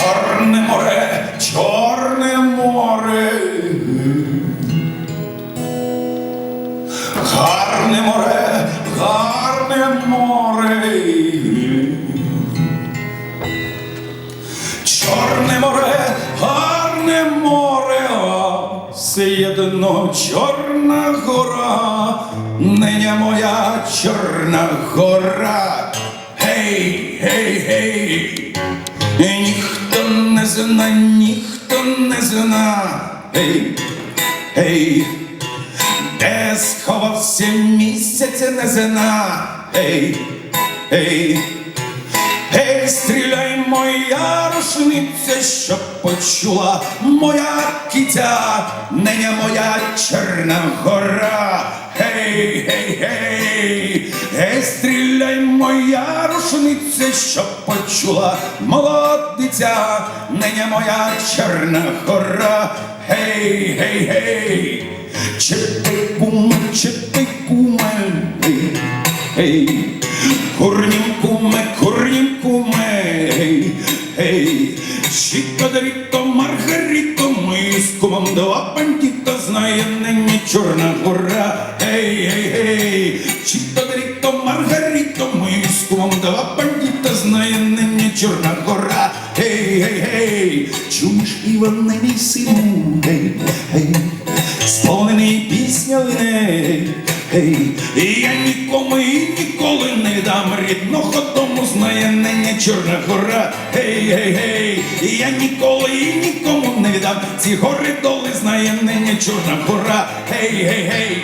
Чорне море, чорне море, гарне море, гарне море, чорне море, гарне море, а сєдно чорна гора, ниня моя чорна гора, гей, гей, гей зна, ніхто не зна. Гей, гей, де сховався місяць не зна. Гей, гей. Гей, стріляй, моя рушниця, щоб почула моя кітя, неня моя чорна гора. Стріляй, моя рушниця, щоб почула молодиця, неня моя чорна гора. Гей, гей, гей, чи ти куме, чи ти куме, гей, гей. Курнім куме, курнім куме, гей, гей, Чікадаріто, Маргаріто, ми з кумом два бандіта, знає нині чорна гора, гей, гей, гей, Чікадаріто, чорна гора, гей, гей, гей, чуєш, Іван, не мій сину, гей, гей, сповнений пісня лине, гей, і я нікому і ніколи не дам рідного дому, знає нині чорна гора, гей, гей, гей, і я ніколи і нікому не віддам ці гори доли, знає нині чорна гора, гей, гей, гей.